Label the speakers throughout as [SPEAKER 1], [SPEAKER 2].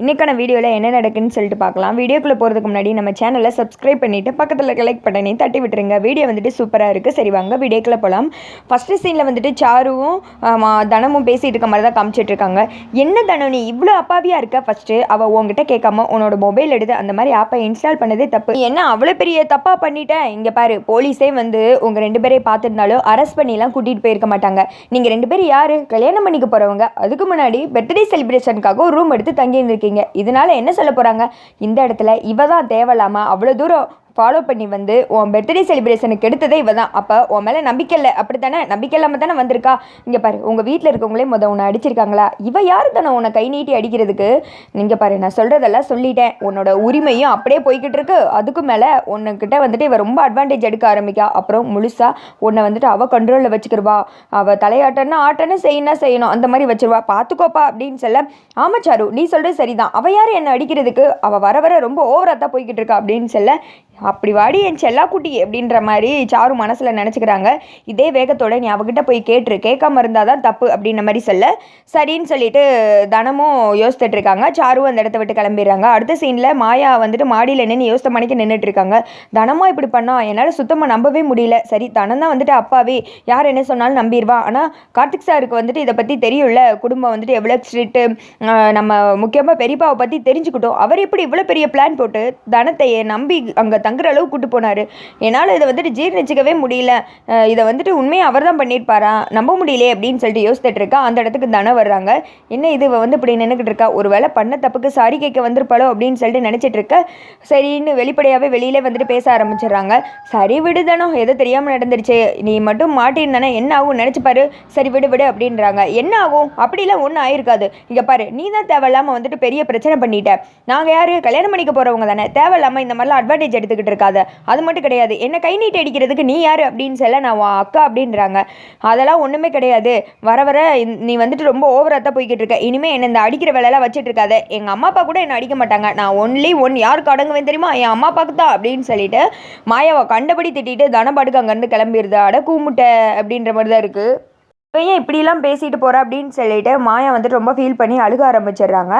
[SPEAKER 1] இன்றைக்கான வீடியோவில் என்ன நடக்குன்னு சொல்லிட்டு பார்க்கலாம். வீடியோக்குள்ளே போகிறதுக்கு முன்னாடி நம்ம சேனலை சப்ஸ்கிரைப் பண்ணிவிட்டு பக்கத்தில் லைக் பட்டனையும் தட்டி விட்டுருங்க. வீடியோ வந்துட்டு சூப்பராக இருக்குது சரி வாங்க வீடியோக்குள்ளே போகலாம் ஃபஸ்ட்டு சீனில் வந்துட்டு சாருவும் தனமும் பேசிகிட்டு இருக்க மாதிரி தான் காமிச்சிட்டு இருக்காங்க. என்ன தனம் நீ இவ்வளோ அப்பாவியாக இருக்க? ஃபஸ்ட்டு அவள் உங்ககிட்ட கேட்காம உன்னோட மொபைல் எடுத்து அந்த மாதிரி ஆப்பை இன்ஸ்டால் பண்ணதே தப்பு. என்ன அவ்வளோ பெரிய தப்பாக பண்ணிட்டேன் இங்கே பாரு போலீஸே வந்து உங்கள் ரெண்டு பேரையும் பார்த்துருந்தாலும் அரெஸ்ட் பண்ணிலாம் கூட்டிகிட்டு போயிருக்க மாட்டாங்க. நீங்கள் ரெண்டு பேரும் யார்? கல்யாணம் பண்ணிக்க போகிறவங்க அதுக்கு முன்னாடி பர்த்டே செலிப்ரேஷனுக்காக ஒரு ரூம் எடுத்து தங்கி இருந்திருக்கீங்க இதனால என்ன சொல்ல போகிறாங்க இந்த இடத்துல இவ தான் தேவையில்லாமல் அவ்வளோ தூரம் ஃபாலோ பண்ணி வந்து உன் பர்த்டே செலிப்ரேஷனுக்கு எடுத்ததே இவ தான் அப்போ உன் மேலே நம்பிக்கை இல்லை. அப்படி தானே நம்பிக்கை இல்லாமல் தானே வந்திருக்கா? இங்கே பாரு உங்கள் வீட்டில் இருக்கவங்களே முத உன்னை அடிச்சிருக்காங்களா? இவ யார் தானே உன்னை கை நீட்டி அடிக்கிறதுக்கு? நீங்கள் பாரு நான் சொல்கிறதெல்லாம் சொல்லிட்டேன். உன்னோட உரிமையும் அப்படியே போய்கிட்டு இருக்கு. அதுக்கு மேலே உன்னுக்கிட்ட வந்துட்டு இவ ரொம்ப அட்வான்டேஜ் எடுக்க ஆரம்பிக்கா. அப்புறம் முழுசாக உன்னை வந்துட்டு அவள் கண்ட்ரோலில் வச்சுக்கிடுவா அவள் தலையாட்டன்னா ஆட்டன்னு செய்யணும் செய்யணும். அந்த மாதிரி வச்சிருவா. பார்த்துக்கோப்பா அப்படின்னு சொல்ல ஆமாச்சாரு சாரு நீ சொல்கிறது சரிதான். அவள் யார் என்னை அடிக்கிறதுக்கு? அவள் வர வர ரொம்ப ஓவராக தான் போய்கிட்டு இருக்கா? அப்படின்னு சொல்ல அப்படி வாடி என் செல்லாக்குட்டி அப்படின்ற மாதிரி சாரு மனசில் நினச்சிக்கிறாங்க. இதே வேகத்தோட நீ அவகிட்ட போய் கேட்டுரு. கேட்காம இருந்தால் தான் தப்பு அப்படின்ற மாதிரி சொல்ல. சரின்னு சொல்லிட்டு தனமும் யோசித்துட்டு இருக்காங்க. சாரு அந்த இடத்த விட்டு கிளம்பிடுறாங்க. அடுத்த சீனில் மாயா வந்துட்டு மாடியில் நின்று யோசித்த மணிக்கு நின்றுட்டு இருக்காங்க. தனமா இப்படி பண்ணா என்னால் சுத்தமாக நம்பவே முடியல. சரி தனம் தான் வந்துட்டு அப்பாவே. யார் என்ன சொன்னாலும் நம்பிடுவா. ஆனால் கார்த்திக் சாருக்கு வந்துட்டு இதை பற்றி தெரியும்ல. குடும்பம் வந்துட்டு எவ்வளோ ஸ்ட்ரிக்ட்டு நம்ம முக்கியமாக பெரியப்பாவை பற்றி தெரிஞ்சுக்கிட்டோம். அவர் எப்படி இவ்வளோ பெரிய பிளான் போட்டு தனத்தை நம்பி அங்கே தங்குற அளவு கூட்டு போனார். என்னால் இதை வந்துட்டு ஜீர்ணிச்சிக்கவே முடியல. இதை வந்துட்டு உண்மையை அவர் தான் பண்ணியிருப்பாரா? நம்ப முடியலையே அப்படின்னு சொல்லிட்டு யோசித்துட்டு இருக்கா. அந்த இடத்துக்கு தனம் வர்றாங்க. என்ன இது இவ வந்து இப்படி நின்றுக்கிட்டு இருக்கா? ஒரு வேளை பண்ண தப்புக்கு சாரி கேட்க வந்திருப்பாளோ அப்படின்னு சொல்லிட்டு நினச்சிட்டு இருக்க. சரின்னு வெளிப்படையாகவே வெளியிலே வந்துட்டு பேச ஆரம்பிச்சிடுறாங்க. சரி விடு எதோ தெரியாமல் நடந்துருச்சு. நீ மட்டும் மாட்டியிருந்தானே என்ன ஆகும் நினச்சி பாரு. சரி விடு விடு அப்படின்றாங்க. என்ன ஆகும்? அப்படிலாம் ஒன்றும் ஆயிருக்காது. இங்கே பாரு நீ தான் தேவையில்லாமல் வந்துட்டு பெரிய பிரச்சனை பண்ணிட்ட. நாங்கள் யார்? கல்யாணம் பண்ணிக்க போகிறவங்க தானே. தேவையில்லாமல் இந்த மாதிரிலாம் அட்வான்டேஜ் எடுத்துக்கிட்டு இருக்காத. அது மட்டும் கிடையாது. என்ன கை நீட்டி அடிக்கிறதுக்கு நீ யார் அப்படின்னு சொல்ல நான் உன் அக்கா அப்படின்றாங்க. அதெல்லாம் ஒன்றுமே கிடையாது. வர வர நீ வந்துட்டு ரொம்ப ஓவராக தான் போய்கிட்டு இருக்க. இனிமேல் என்ன இந்த அடிக்கிற வேலையெல்லாம் வச்சுட்டு இருக்காத. எங்கள் அம்மா அப்பா கூட என்னை அடிக்க மாட்டாங்க. நான் ஒன்லி ஒன் யாருக்கு அடங்குவேன் தெரியுமா? என் அம்மா அப்பாவுக்கு தான் அப்படின்னு சொல்லிட்டு மாயாவை கண்டபடி திட்டிட்டு தனபாடுக்கு அங்கேருந்து கிளம்பிடுது. அட கூமுட்டை அப்படின்ற மாதிரி தான் இருக்குது இவன் ஏன் இப்படிலாம் பேசிட்டு போகிறா அப்படின்னு சொல்லிட்டு மாயா வந்துட்டு ரொம்ப ஃபீல் பண்ணி அழுக ஆரம்பிச்சிடுறாங்க.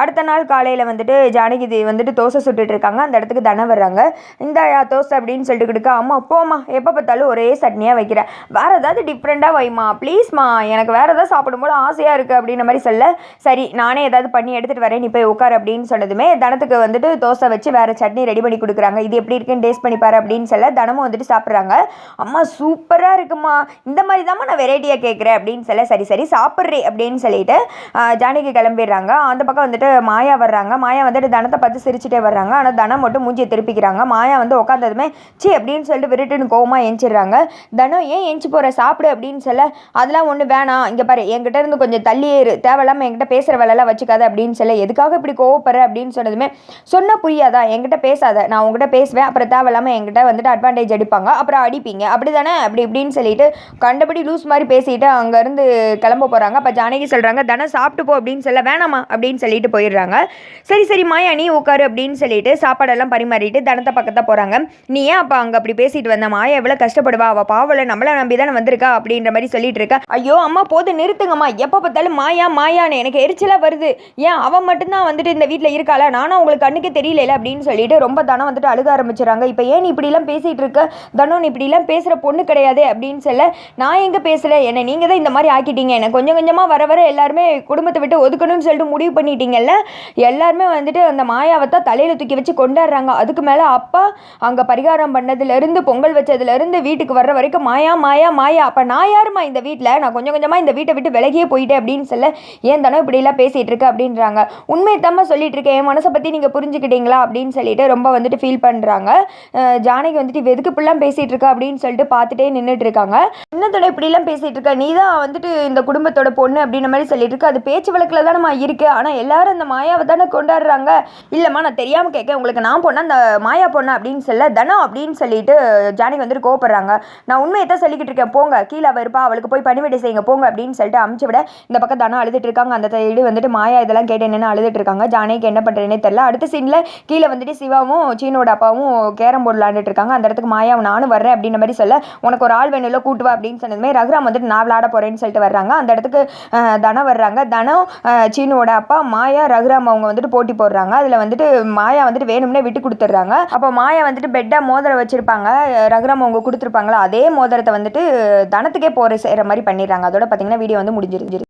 [SPEAKER 1] அடுத்த நாள் காலையில் வந்துட்டு ஜானகி தேவி வந்துட்டு தோசை சுட்டுட்டு இருக்காங்க. அந்த இடத்துக்கு தன வர்றாங்க. இந்த தோசை அப்படின்னு சொல்லிட்டு கொடுக்க அம்மா போம்மா எப்போ பார்த்தாலும் ஒரே சட்னியாக வைக்கிறேன் வேறு ஏதாவது டிஃப்ரெண்ட்டாக வைமா ப்ளீஸ்மா எனக்கு வேறு ஏதாவது சாப்பிடும்போது ஆசையாக இருக்குது அப்படின்ற மாதிரி சொல்ல சரி நானே ஏதாவது பண்ணி எடுத்துகிட்டு வரேன். நீ போய் உட்கார் அப்படின்னு சொன்னதுமே தனத்துக்கு வந்துட்டு தோசை வச்சு வேறு சட்னி ரெடி பண்ணி கொடுக்குறாங்க. இது எப்படி இருக்குன்னு டேஸ்ட் பண்ணி பாரு அப்படின்னு சொல்ல தனமும் வந்துட்டு சாப்பிட்றாங்க. அம்மா சூப்பராக இருக்குமா. இந்த மாதிரி தாம்மா நான் வெரைட்டியாக கேட்குறேன் அப்படின்னு சொல்ல சரி சரி சாப்பிட்றே அப்படின்னு சொல்லிட்டு ஜானகி கிளம்பிடுறாங்க. அந்த பக்கம் வந்துட்டு மாயா வர்றாங்க. மாயா வந்துட்டு தனத்தை பார்த்து சிரிச்சுட்டே வர்றாங்க. ஆனால் தனம் மட்டும் மூஞ்சியை திருப்பிக்கிறாங்க. மாயா வந்து உட்காந்ததுமே சி அப்படின்னு சொல்லிட்டு விருட்டுன்னு கோவமாக எஞ்சிடுறாங்க தனம் ஏன் எஞ்சி போகிற சாப்பிடு அப்படின்னு சொல்ல அதெல்லாம் ஒன்று வேணாம். இங்கே பாரு என்கிட்ட இருந்து கொஞ்சம் தள்ளியே இரு. தேவையில்லாமல் என்கிட்ட பேசுகிற வேலைலாம் வச்சுக்காத அப்படின்னு சொல்ல எதுக்காக இப்படி கோவப்படுற? அப்படின்னு சொன்னதுமே சொன்னால் புரியாதா? என்கிட்ட பேசாத. நான் உங்ககிட்ட பேசுவேன். அப்புறம் தேவையில்லாமல் என்கிட்ட வந்துட்டு அட்வான்டேஜ் அடிப்பாங்க அப்புறம் அடிப்பீங்க. அப்படி தானே அப்படி இப்படின்னு சொல்லிட்டு கண்டபடி லூஸ் மாதிரி பேசிட்டு அங்கேருந்து கிளம்ப போகிறாங்க அப்போ ஜானகி சொல்கிறாங்க தனம் சாப்பிட்டு போ அப்படின்னு சொல்ல வேணாமா? அப்படின்னு சொல்லிட்டு போயிடுறாங்க. சரி சரி மாயா நீ உட்காரு அப்படின்னு சொல்லிட்டு சாப்பாடெல்லாம் பரிமாறிட்டு தனத்தை பக்கத்தை போகிறாங்க நீ ஏன் அப்போ அங்கே அப்படி பேசிட்டு வந்த? மாயா எவ்வளோ கஷ்டப்படுவா. அவள் பாவல நம்மளை நம்பி தானே வந்திருக்கா? அப்படின்ற மாதிரி சொல்லிட்டு இருக்கா. ஐயோ அம்மா போது நிறுத்துங்கம்மா. எப்போ பார்த்தாலும் மாயா மாயான்னு எனக்கு எரிச்சலாக வருது. ஏன் அவன் மட்டும்தான் வந்துட்டு இந்த வீட்டில் இருக்காளா? நானும் உங்களுக்கு கண்ணுக்கு தெரியல அப்படின்னு சொல்லிட்டு ரொம்ப தனம் வந்துட்டு அழுக ஆரம்பிச்சிடறாங்க. இப்போ ஏன் நீ இப்படிலாம் பேசிகிட்டு இருக்க? தனம் இப்படிலாம் பேசுகிற பொண்ணு கிடையாது அப்படின்னு சொல்ல நான் எங்கே பேசல நீ நீங்கள் தான் இந்த மாதிரி ஆக்கிட்டீங்க. என்ன கொஞ்சம் கொஞ்சமாக வர வர எல்லாருமே குடும்பத்தை விட்டு ஒதுக்கணும்னு சொல்லிட்டு முடிவு பண்ணிட்டீங்கல்ல? எல்லாருமே வந்துட்டு அந்த மாயாவை தான் தலையில் தூக்கி வச்சு கொண்டாடுறாங்க. அதுக்கு மேலே அப்பா அங்கே பரிகாரம் பண்ணதுலேருந்து பொங்கல் வச்சதுலேருந்து வீட்டுக்கு வர்ற வரைக்கும் மாயா மாயா மாயா. அப்போ நான் யாருமா இந்த வீட்டில் நான் கொஞ்சம் கொஞ்சமாக இந்த வீட்டை விட்டு விலகியே போயிட்டேன் அப்படின்னு சொல்ல ஏன் தானே இப்படிலாம் பேசிகிட்டு இருக்க? அப்படின்றாங்க. உண்மையை தாம்மா சொல்லிட்டு இருக்கேன். என் மனசை பற்றி நீங்கள் புரிஞ்சுக்கிட்டீங்களா? அப்படின்னு சொல்லிட்டு ரொம்ப வந்துட்டு ஃபீல் பண்ணுறாங்க ஜானகி வந்துட்டு வெதுக்கு எதுக்கு இப்படிலாம் பேசிகிட்டு இருக்கா? அப்படின்னு சொல்லிட்டு பார்த்துட்டே நின்றுட்டு இருக்காங்க. என்னத்தோட இப்படிலாம் பேசிகிட்டு இருக்க? நீ தான் வந்துட்டு இந்த குடும்பத்தோட பொண்ணு அப்படின்ற மாதிரி சொல்லிட்டு இருக்கு. அது பேச்சு வழக்கில் தானம்மா இருக்கு. ஆனால் எல்லாரும் அந்த மாயாவை தானே கொண்டாடுறாங்க. இல்லைம்மா நான் தெரியாமல் கேட்க உங்களுக்கு நான் பொண்ணா? அந்த மாயா பொண்ணு அப்படின்னு சொல்ல தனம் அப்படின்னு சொல்லிட்டு ஜானகி வந்துட்டு கோவப்படுறாங்க. நான் உண்மையை தான் சொல்லிக்கிட்டு இருக்கேன். போங்க. கீழே அவள் இருப்பா. அவளுக்கு போய் பணிவிடை செய்யுங்க. போங்க அப்படின்னு சொல்லிட்டு அமுச்சு விட இந்த பக்கம் தனம் அழுதுட்டு இருக்காங்க. அந்த சைடு வந்துட்டு மாயா இதெல்லாம் கேட்டு என்னென்னு அழுதுட்டு இருக்காங்க. ஜானகிக்கு என்ன பண்ணுறேனே தெரியல. அடுத்த சீனில் கீழே வந்துட்டு சிவாவும் சீனோட அப்பாவும் கேரம் போர்டு விளாண்டுட்டு இருக்காங்க. அந்த இடத்துக்கு மாயா நானும் வர்றேன் அப்படின்ற மாதிரி சொல்ல உனக்கு ஒரு ஆள் வேணும்ல கூட்டு வா அப்படின்னு சொன்னதுமே ரகுராம் வந்துட்டு நான் ஆட போகிறேன்னு சொல்லிட்டு வர்றாங்க. அந்த இடத்துக்கு தனம் வர்றாங்க. தனம் சீனுவோட அப்பா மாயா ரகுராம் அவங்க வந்துட்டு போட்டி போடுறாங்க. அதில் வந்துட்டு மாயா வந்துட்டு வேணும்னே விட்டு கொடுத்துட்றாங்க. அப்போ மாயா வந்துட்டு பெட்டை மோதிரம் வச்சுருப்பாங்க. ரகுராம் அவங்க கொடுத்துருப்பாங்களா அதே மோதிரத்தை வந்துட்டு தனத்துக்கே போகிற செய்கிற மாதிரி பண்ணிடுறாங்க. அதோட பார்த்தீங்கன்னா வீடியோ வந்து முடிஞ்சிருச்சு